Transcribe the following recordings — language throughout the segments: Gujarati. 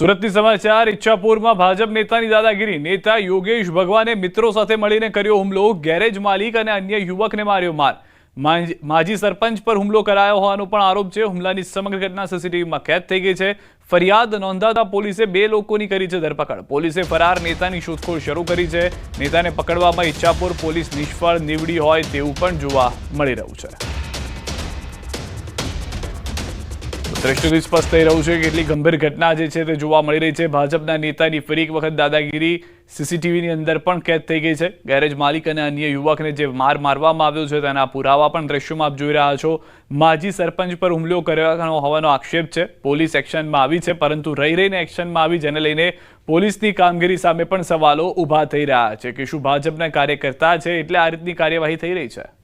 સુરતની સમાચાર, ઈચ્છાપુરમાં ભાજપ નેતાની દાદાગીરી. નેતા યોગેશ ભગવાને મિત્રો સાથે મળીને કર્યો હુમલો. ગેરેજ માલિક અને અન્ય યુવકને માર્યો માર. માજી સરપંચ પર હુમલો કરાયો હોવાનો પણ આરોપ છે. હુમલાની સમગ્ર ઘટના સીસીટીવીમાં કેદ થઈ ગઈ છે. ફરિયાદ નોંધાતા પોલીસે બે લોકોની કરી છે ધરપકડ. પોલીસે ફરાર નેતાની શોધખોળ શરૂ કરી છે. નેતાને પકડવામાં ઈચ્છાપુર પોલીસ નિષ્ફળ, નીવડી હોય તેવું પણ જોવા મળી રહ્યું છે. દ્રશ્યોથી સ્પષ્ટ થઈ રહ્યું છે. કેટલી ગંભીર ઘટના જે છે તે જોવા મળી રહી છે. ભાજપના નેતાની ફરી એક વખત દાદાગીરી સીસીટીવીની અંદર પણ કેદ થઈ ગઈ છે. ગેરેજ માલિક અને અન્ય યુવકને જે માર મારવામાં આવ્યો છે તેના પુરાવા પણ દ્રશ્યોમાં આપ જોઈ રહ્યા છો. માજી સરપંચ પર હુમલો કર્યો હોવાનો આક્ષેપ છે. પોલીસ એક્શનમાં આવી છે, પરંતુ રહી રહીને એક્શનમાં આવી, જેને લઈને પોલીસની કામગીરી સામે પણ સવાલો ઊભા થઈ રહ્યા છે. કે શું ભાજપના કાર્યકર્તા છે, એટલે આ રીતની કાર્યવાહી થઈ રહી છે.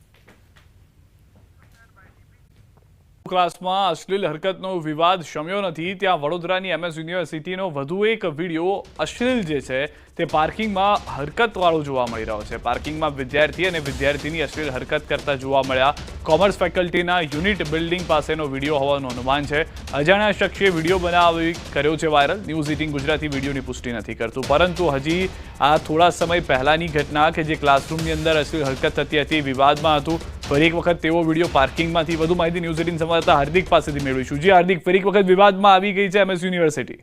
ક્લાસમાં અશ્લીલ હરકતનો વિવાદ શમ્યો નથી. ત્યાં વડોદરાની એમએસ યુનિવર્સિટીનો વધુ એક વીડિયો અશ્લીલ જે છે તે પાર્કિંગમાં હરકતવાળો જોવા મળી રહ્યો છે. પાર્કિંગમાં વિદ્યાર્થી અને વિદ્યાર્થીની અશ્લીલ હરકત કરતા જોવા મળ્યા. કોમર્સ ફેકલ્ટીના યુનિટ બિલ્ડિંગ પાસેનો વીડિયો હોવાનું અનુમાન છે. અજાણ્યા શખ્સે વીડિયો બનાવી કર્યો છે વાયરલ. ન્યૂઝ એટીન ગુજરાતી વિડીયોની પુષ્ટિ નથી કરતું. પરંતુ હજી આ થોડા સમય પહેલાની ઘટના કે જે ક્લાસરૂમની અંદર અશ્લીલ હરકત થતી હતી, વિવાદમાં હતું ફરી એક વખત તેવો વીડિયો પાર્કિંગમાંથી વધુ માહિતી ન્યૂઝ એટીન સંવાદદાતા હાર્દિક પાસેથી મેળવીશું. જી હાર્દિક, ફરી એક વખત વિવાદમાં આવી ગઈ છે એમએસ યુનિવર્સિટી.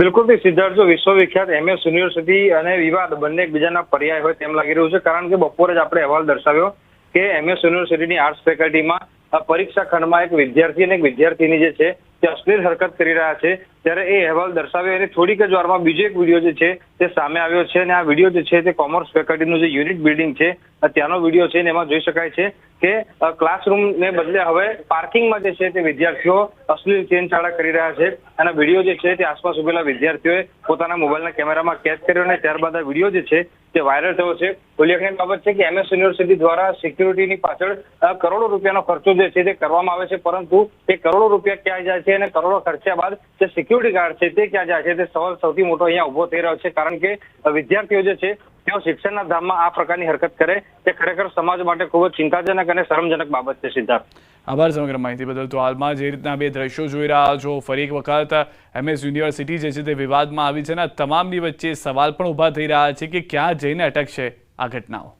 બિલકુલ સિદ્ધાર્થ, જો વિશ્વવિખ્યાત એમએસ યુનિવર્સિટી અને વિવાદ બંને એકબીજાના પર્યાય હોય તેમ લાગી રહ્યું છે, કારણ કે બપોરે જ આપણે અહેવાલ દર્શાવ્યો કે એમએસ યુનિવર્સિટીની આર્ટ્સ ફેકલ્ટીમાં પરીક્ષા ખંડમાં એક વિદ્યાર્થી અને એક વિદ્યાર્થીની જે છે તે અશ્લીલ હરકત કરી રહ્યા છે, ત્યારે એ અહેવાલ દર્શાવ્યો અને થોડીક જ વારમાં બીજો એક વીડિયો જે છે, તે સામે આવ્યો છે અને આ વીડિયો જે છે, તે કોમર્સ ફેકલ્ટીનું જે યુનિટ બિલ્ડિંગ છે ત્યાંનો વીડિયો છે એમાં જોઈ શકાય છે કે ક્લાસરૂમને બદલે હવે પાર્કિંગમાં જે છે તે વિદ્યાર્થીઓ અશ્લીલ ચેનચાળા કરી રહ્યા છે અને વીડિયો જે છે તે આસપાસ ઉભેલા વિદ્યાર્થીઓએ પોતાના મોબાઈલના કેમેરામાં કેદ કર્યો અને ત્યારબાદ આ વીડિયો જે છે તે વાયરલ થયો છે, ઉલ્લેખનીય બાબત છે કે એમએસ યુનિવર્સિટી દ્વારા સિક્યુરિટીની પાછળ કરોડો રૂપિયાનો ખર્ચો જે છે તે કરવામાં આવે છે, પરંતુ તે કરોડો રૂપિયા ક્યાં જાય છે અને કરોડો ખર્ચ્યા બાદ જે સિક્યુરિટી ગાર્ડ છે તે ક્યાં જાય છે તે સવાલ સૌથી મોટો અહીંયા ઊભો થઈ રહ્યો છે, કારણ કે વિદ્યાર્થીઓ જે છે, તેઓ શિક્ષણના ધામમાં આ પ્રકારની હરકત કરે, તે ખરેખર સમાજ માટે ખૂબ જ ચિંતાજનક અને શરમજનક બાબત છે સિદ્ધાર્થ. આભાર સમગ્ર માહિતી બદલ. તો હાલમાં જે રીતના બે દ્રશ્યો જોઈ રહ્યા છો, ફરી એક વખત એમએસ યુનિવર્સિટી જે છે તે વિવાદમાં આવી છે અને તમામની વચ્ચે સવાલ પણ ઊભા થઈ રહ્યા છે કે ક્યાં જઈને અટકશે આ ઘટનાઓ.